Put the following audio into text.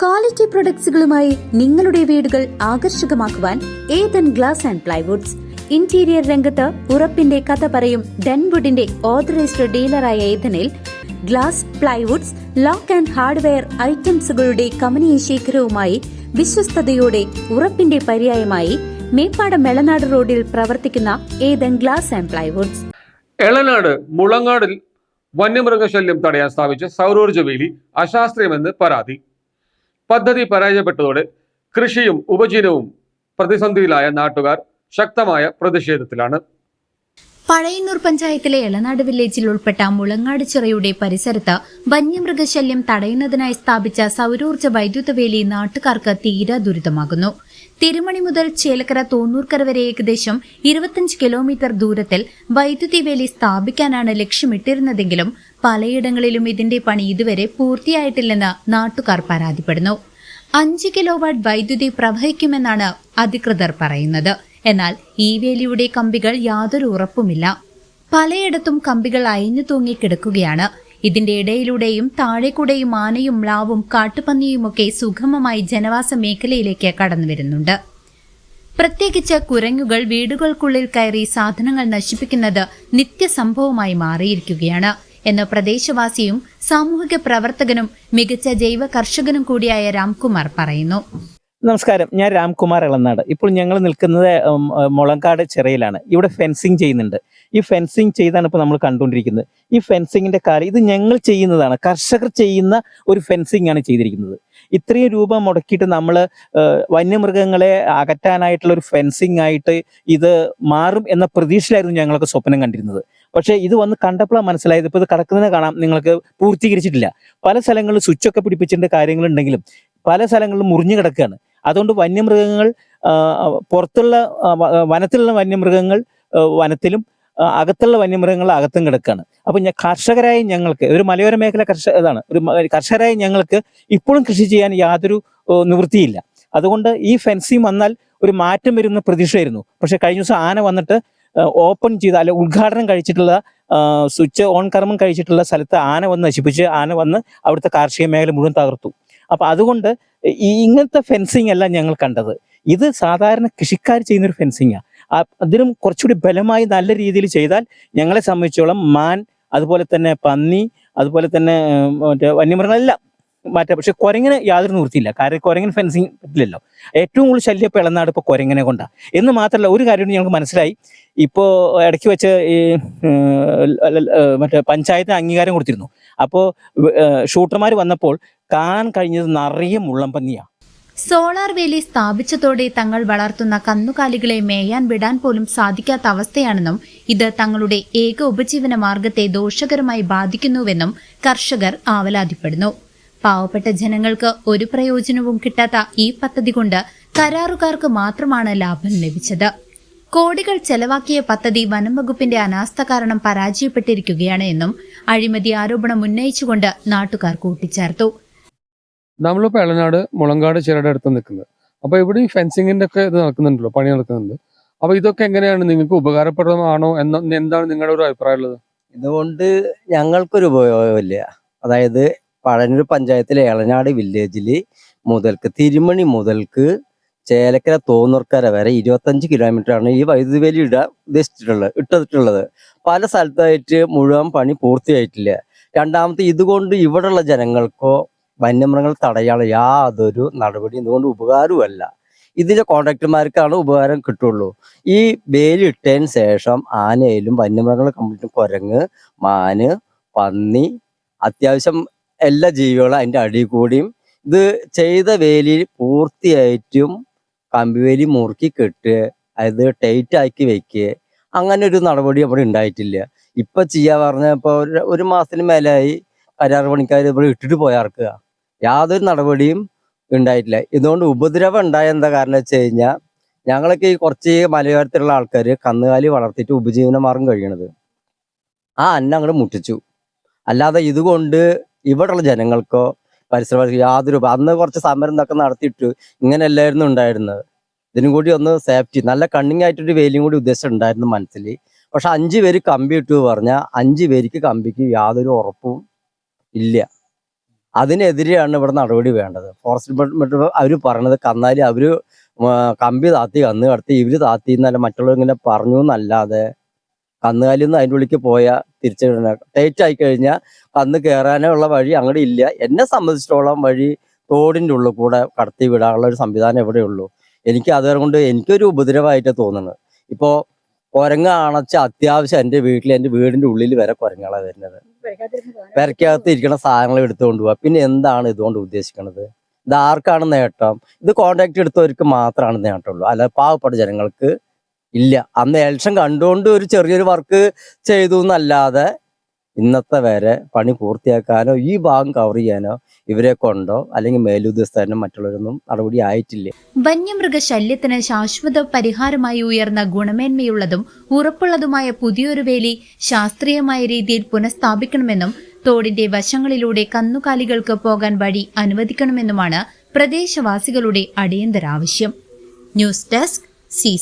Quality പ്രൊഡക്ട്സുകളുമായി നിങ്ങളുടെ വീടുകൾ ആകർഷകമാക്കുവാൻ Ethan glass and plywoods. Interior രംഗത്ത് ഉറപ്പിന്റെ കഥ പറയും ഡെൻവുഡിന്റെ ഓതറൈസ്ഡ് ഡീലറായ ഏതനിൽ. Glass plywoods lock and hardware ഐറ്റംസുകളുടെ കമനീയ ശേഖരവുമായി വിശ്വസ്തയോടെ ഉറപ്പിന്റെ പര്യായമായി മേപ്പാടം മെളനാട് റോഡിൽ പ്രവർത്തിക്കുന്ന Ethan glass and plywoods. Elanad മുളങ്ങാടിൽ വന്യമൃഗശല്യം തടയാൻ സ്ഥാപിച്ച സൗരോർജ വേലി അശാസ്ത്രീയമെന്ന് പരാതി. പദ്ധതി പരാജയപ്പെട്ടതോടെ കൃഷിയും ഉപജീവനവും പ്രതിസന്ധിയിലായ നാട്ടുകാർ ശക്തമായ പ്രതിഷേധത്തിലാണ്. പഴയന്നൂർ പഞ്ചായത്തിലെ എളനാട് വില്ലേജിൽ ഉൾപ്പെട്ട മുളങ്ങാട് ചിറയുടെ പരിസരത്ത് വന്യമൃഗശല്യം തടയുന്നതിനായി സ്ഥാപിച്ച സൗരോർജ വൈദ്യുത വേലി നാട്ടുകാർക്ക് തീരെ ദുരിതമാകുന്നു. തിരുമണി മുതൽ ചേലക്കര തോന്നൂർക്കര വരെ ഏകദേശം ഇരുപത്തിയഞ്ച് കിലോമീറ്റർ ദൂരത്തിൽ വൈദ്യുതി വേലി സ്ഥാപിക്കാനാണ് ലക്ഷ്യമിട്ടിരുന്നതെങ്കിലും പലയിടങ്ങളിലും ഇതിന്റെ പണി ഇതുവരെ പൂർത്തിയായിട്ടില്ലെന്ന് നാട്ടുകാർ പരാതിപ്പെടുന്നു. അഞ്ച് കിലോ വാട്ട് വൈദ്യുതി പ്രവഹിക്കുമെന്നാണ് അധികൃതർ പറയുന്നത്. എന്നാൽ ഈ വേലിയുടെ കമ്പികൾ യാതൊരു ഉറപ്പുമില്ല. പലയിടത്തും കമ്പികൾ അയഞ്ഞു തൂങ്ങി കിടക്കുകയാണ് ഇതിന്റെ ഇടയിലൂടെയും താഴെക്കൂടെയും ആനയും മ്ലാവും കാട്ടുപന്നിയുമൊക്കെ സുഗമമായി ജനവാസ മേഖലയിലേക്ക് കടന്നു വരുന്നുണ്ട്. പ്രത്യേകിച്ച് കുരങ്ങുകൾ വീടുകൾക്കുള്ളിൽ കയറി സാധനങ്ങൾ നശിപ്പിക്കുന്നത് നിത്യസംഭവമായി മാറിയിരിക്കുകയാണ്. എന്ന് പ്രദേശവാസിയും സാമൂഹിക പ്രവർത്തകനും മികച്ച ജൈവ കർഷകനും കൂടിയായ രാംകുമാർ പറയുന്നു. നമസ്കാരം. ഞാൻ രാംകുമാർ ഇളനാട് ഇപ്പോൾ ഞങ്ങൾ നിൽക്കുന്നത് മുളങ്കാട് ചിറയിലാണ്. ഇവിടെ ഫെൻസിങ് ചെയ്യുന്നുണ്ട്. ഈ ഫെൻസിങ് ചെയ്താണ് ഇപ്പോൾ നമ്മൾ കണ്ടുകൊണ്ടിരിക്കുന്നത്. ഈ ഫെൻസിങ്ങിന്റെ കാര്യം ഇത് ഞങ്ങൾ ചെയ്യുന്നതാണ്. കർഷകർ ചെയ്യുന്ന ഒരു ഫെൻസിങ് ആണ് ചെയ്തിരിക്കുന്നത്. ഇത്രയും രൂപ മുടക്കിയിട്ട് നമ്മൾ വന്യമൃഗങ്ങളെ അകറ്റാനായിട്ടുള്ള ഒരു ഫെൻസിങ് ആയിട്ട് ഇത് മാറും എന്ന പ്രതീക്ഷയിലായിരുന്നു ഞങ്ങളൊക്കെ സ്വപ്നം കണ്ടിരുന്നത്. പക്ഷേ ഇത് വന്ന് കണ്ടപ്പോഴാണ് മനസ്സിലായത് ഇപ്പോൾ ഇത് കിടക്കുന്നതിനെ കാണാം നിങ്ങൾക്ക് പൂർത്തീകരിച്ചിട്ടില്ല. പല സ്ഥലങ്ങളിൽ സ്വിച്ചൊക്കെ പിടിപ്പിച്ചിട്ടുണ്ട് കാര്യങ്ങളുണ്ടെങ്കിലും പല സ്ഥലങ്ങളിലും മുറിഞ്ഞു കിടക്കുകയാണ്. അതുകൊണ്ട് വന്യമൃഗങ്ങൾ പുറത്തുള്ള വനത്തിലുള്ള വന്യമൃഗങ്ങൾ വനത്തിലും അകത്തുള്ള വന്യമൃഗങ്ങൾ അകത്തും കിടക്കുകയാണ് അപ്പൊ കർഷകരായ ഞങ്ങൾക്ക് ഒരു മലയോര മേഖല കർഷക ഇതാണ് ഒരു കർഷകരായ ഞങ്ങൾക്ക് ഇപ്പോഴും കൃഷി ചെയ്യാൻ യാതൊരു നിവൃത്തിയില്ല. അതുകൊണ്ട് ഈ ഫെൻസിങ് വന്നാൽ ഒരു മാറ്റം വരുന്ന പ്രതീക്ഷയായിരുന്നു. പക്ഷെ കഴിഞ്ഞ ദിവസം ആന വന്നിട്ട് ഓപ്പൺ ചെയ്ത അല്ലെ ഉദ്ഘാടനം കഴിച്ചിട്ടുള്ള സ്വിച്ച് ഓൺ കർമ്മം കഴിച്ചിട്ടുള്ള സ്ഥലത്ത് ആന വന്ന് നശിപ്പിച്ച് ആന വന്ന് അവിടുത്തെ കാർഷിക മേഖല മുഴുവൻ തകർത്തു. അപ്പൊ അതുകൊണ്ട് ഇങ്ങനത്തെ ഫെൻസിങ് അല്ല ഞങ്ങൾ കണ്ടത്. ഇത് സാധാരണ കൃഷിക്കാർ ചെയ്യുന്നൊരു ഫെൻസിങ്ങാണ് അതിനും കുറച്ചുകൂടി ബലമായി നല്ല രീതിയിൽ ചെയ്താൽ ഞങ്ങളെ സംബന്ധിച്ചോളം മാൻ അതുപോലെ തന്നെ പന്നി അതുപോലെ തന്നെ മറ്റേ വന്യമൃഗങ്ങളെല്ലാം മാറ്റാം. പക്ഷെ കുരങ്ങിന് യാതൊരു നിവൃത്തിയില്ല. കാരണം കുരങ്ങിന് ഫെൻസിങ് പറ്റില്ലല്ലോ ഏറ്റവും കൂടുതൽ ശല്യം ഇളനാട് ഇപ്പോൾ കുരങ്ങനെ കൊണ്ടാണ് എന്ന് മാത്രമല്ല ഒരു കാര്യം ഞങ്ങൾക്ക് മനസ്സിലായി. ഇപ്പോൾ ഇടയ്ക്ക് വെച്ച് ഈ മറ്റേ പഞ്ചായത്തിന് അംഗീകാരം കൊടുത്തിരുന്നു. അപ്പോൾ ഷൂട്ടർമാർ വന്നപ്പോൾ കാണാൻ കഴിഞ്ഞത് നിറയെ മുള്ളംപന്നിയാണ് സോളാർ വേലി സ്ഥാപിച്ചതോടെ തങ്ങൾ വളർത്തുന്ന കന്നുകാലികളെ മേയാൻ വിടാൻ പോലും സാധിക്കാത്ത അവസ്ഥയാണെന്നും ഇത് തങ്ങളുടെ ഏക ഉപജീവന മാർഗത്തെ ദോഷകരമായി ബാധിക്കുന്നുവെന്നും കർഷകർ ആവലാതിപ്പെടുന്നു. പാവപ്പെട്ട ജനങ്ങൾക്ക് ഒരു പ്രയോജനവും കിട്ടാത്ത ഈ പദ്ധതി കൊണ്ട് കരാറുകാർക്ക് മാത്രമാണ് ലാഭം ലഭിച്ചത്. കോടികൾ ചെലവാക്കിയ പദ്ധതി വനം വകുപ്പിന്റെ അനാസ്ഥ കാരണം പരാജയപ്പെട്ടിരിക്കുകയാണ് എന്നും അഴിമതി ആരോപണം ഉന്നയിച്ചുകൊണ്ട് നാട്ടുകാർ കൂട്ടിച്ചേർത്തു നമ്മളിപ്പോ എളനാട് മുളങ്കാട് ചിലയുടെ അടുത്ത് നിൽക്കുന്നത്. അപ്പൊ ഇവിടെ ഈ ഫെൻസിങ്ങിന്റെ ഒക്കെ ഇത് നടക്കുന്നുണ്ടല്ലോ പണി നടക്കുന്നുണ്ട്. അപ്പൊ ഇതൊക്കെ എങ്ങനെയാണ്? നിങ്ങൾക്ക് ഉപകാരപ്രദമാണോ? എന്ന എന്താണ് നിങ്ങളുടെ ഒരു അഭിപ്രായം ഉള്ളത്? ഇതുകൊണ്ട് ഞങ്ങൾക്കൊരു ഉപയോഗമില്ല. അതായത് പഴനൂർ പഞ്ചായത്തിലെ ഇളനാട് വില്ലേജിൽ മുതൽക്ക് തിരുമണി മുതൽക്ക് ചേലക്കര തോന്നൂർക്കര വരെ ഇരുപത്തഞ്ച് കിലോമീറ്റർ ആണ് ഈ വൈദ്യുതി വേലി ഇടാൻ ഉദ്ദേശിച്ചിട്ടുള്ളത് ഇട്ടിട്ടുള്ളത് പല സ്ഥലത്തായിട്ട് മുഴുവൻ പണി പൂർത്തിയായിട്ടില്ല. രണ്ടാമത്തെ ഇതുകൊണ്ട് ഇവിടെയുള്ള ജനങ്ങൾക്കോ വന്യമൃഗങ്ങൾ തടയാനുള്ള യാതൊരു നടപടി ഇതുകൊണ്ട് ഉപകാരവുമല്ല. ഇതിന്റെ കോൺട്രാക്ടർമാർക്കാണ് ഉപകാരം കിട്ടുള്ളൂ. ഈ വേലിട്ടതിന് ശേഷം ആനയിലും വന്യമൃഗങ്ങൾ കംപ്ലീറ്റ് കുരങ്ങ് മാന് പന്നി അത്യാവശ്യം എല്ലാ ജീവികളും അതിന്റെ അടിയിൽ കൂടിയും ഇത് ചെയ്ത വേലി പൂർത്തിയായിട്ടും കമ്പിവേലി മുറുക്കി കെട്ടുക അത് ടൈറ്റ് ആക്കി വെക്കുക അങ്ങനെ ഒരു നടപടി അവിടെ ഉണ്ടായിട്ടില്ല. ഇപ്പൊ ചെയ്യാ പറഞ്ഞപ്പോൾ ഒരു ഒരു മാസത്തിന് മേലായി കരാർ പണിക്കാർ ഇവിടെ ഇട്ടിട്ട് പോയാർക്കുക യാതൊരു നടപടിയും ഉണ്ടായിട്ടില്ല. ഇതുകൊണ്ട് ഉപദ്രവം ഉണ്ടായ എന്താ കാരണം വെച്ച് കഴിഞ്ഞാൽ ഞങ്ങളൊക്കെ ഈ കുറച്ച് മലയോരത്തിലുള്ള ആൾക്കാർ കന്നുകാലി വളർത്തിയിട്ട് ഉപജീവന മാർഗം കഴിയണത്. ആ അന്ന അങ്ങോട്ട് മുട്ടിച്ചു. അല്ലാതെ ഇതുകൊണ്ട് ഇവിടെയുള്ള ജനങ്ങൾക്കോ പരിസരവാസികൾക്കോ യാതൊരു അന്ന് കുറച്ച് സമരം ഇതൊക്കെ നടത്തിയിട്ട് ഇങ്ങനെ അല്ലായിരുന്നു ഉണ്ടായിരുന്നത്. ഇതിനും കൂടി ഒന്ന് സേഫ്റ്റി നല്ല കണ്ണിങ് ആയിട്ടൊരു വേലിയും കൂടി ഉദ്ദേശം ഉണ്ടായിരുന്നു മനസ്സിൽ. പക്ഷെ അഞ്ച് പേര് കമ്പി ഇട്ടു പറഞ്ഞാൽ അഞ്ച് പേർക്ക് കമ്പിക്ക് യാതൊരു ഉറപ്പും ഇല്ല. അതിനെതിരെയാണ് ഇവിടെ നടപടി വേണ്ടത്. ഫോറസ്റ്റ് ഡിപ്പാർട്ട്മെന്റ് അവർ പറയണത് കന്നാലി അവർ കമ്പി താത്തി കന്ന് കടത്തി ഇവർ താത്തി എന്നല്ല മറ്റുള്ളവർ ഇങ്ങനെ പറഞ്ഞു എന്നല്ലാതെ കന്നുകാലിൽ നിന്ന് അതിന്റെ ഉള്ളിക്ക് പോയാൽ തിരിച്ചു ടൈറ്റ് ആയി കഴിഞ്ഞാൽ കന്ന് കയറാനുള്ള വഴി അങ്ങോട്ട് ഇല്ല. എന്നെ സംബന്ധിച്ചിടത്തോളം വഴി തോടിന്റെ ഉള്ളിൽ കൂടെ കടത്തി വിടാനുള്ള ഒരു സംവിധാനം എവിടെയുള്ളൂ എനിക്ക് അതുകൊണ്ട് എനിക്കൊരു ഉപദ്രവമായിട്ട് തോന്നുന്നത്. ഇപ്പോൾ കുരങ്ങ് അണച്ച അത്യാവശ്യം എന്റെ വീട്ടിൽ എന്റെ വീടിന്റെ ഉള്ളിൽ വരെ കുരങ്ങുകളാണ് വരുന്നത്. പെരക്കകത്ത് ഇരിക്കുന്ന സാധനങ്ങൾ എടുത്തുകൊണ്ട് പോവാ പിന്നെ എന്താണ് ഇതുകൊണ്ട് ഉദ്ദേശിക്കുന്നത് ഇത് ആർക്കാണ് നേട്ടം? ഇത് കോണ്ടാക്ട് എടുത്തവർക്ക് മാത്രമാണ് നേട്ടമുള്ളൂ. അല്ല പാവപ്പെട്ട ജനങ്ങൾക്ക് ഇല്ല. അന്ന് എലക്ഷൻ കണ്ടുകൊണ്ട് ഒരു ചെറിയൊരു വർക്ക് ചെയ്തു എന്നല്ലാതെ ഇന്നത്തെ വരെ പണി പൂർത്തിയാക്കാനോ ഈ ഭാഗം കവർ ചെയ്യാനോ ഇവരെ കൊണ്ടോ അല്ലെങ്കിൽ മേലുദ്യോഗസ്ഥരോ മറ്റുള്ളവരൊന്നും നടപടി ആയിട്ടില്ല. വന്യമൃഗ വന്യമൃഗശല്യത്തിന് ശാശ്വത പരിഹാരമായി ഉയർന്ന ഗുണമേന്മയുള്ളതും ഉറപ്പുള്ളതുമായ പുതിയൊരു വേലി ശാസ്ത്രീയമായ രീതിയിൽ പുനഃസ്ഥാപിക്കണമെന്നും തോടിന്റെ വശങ്ങളിലൂടെ കന്നുകാലികൾക്ക് പോകാൻ വഴി അനുവദിക്കണമെന്നുമാണ് പ്രദേശവാസികളുടെ അടിയന്തരാവശ്യം. News desk C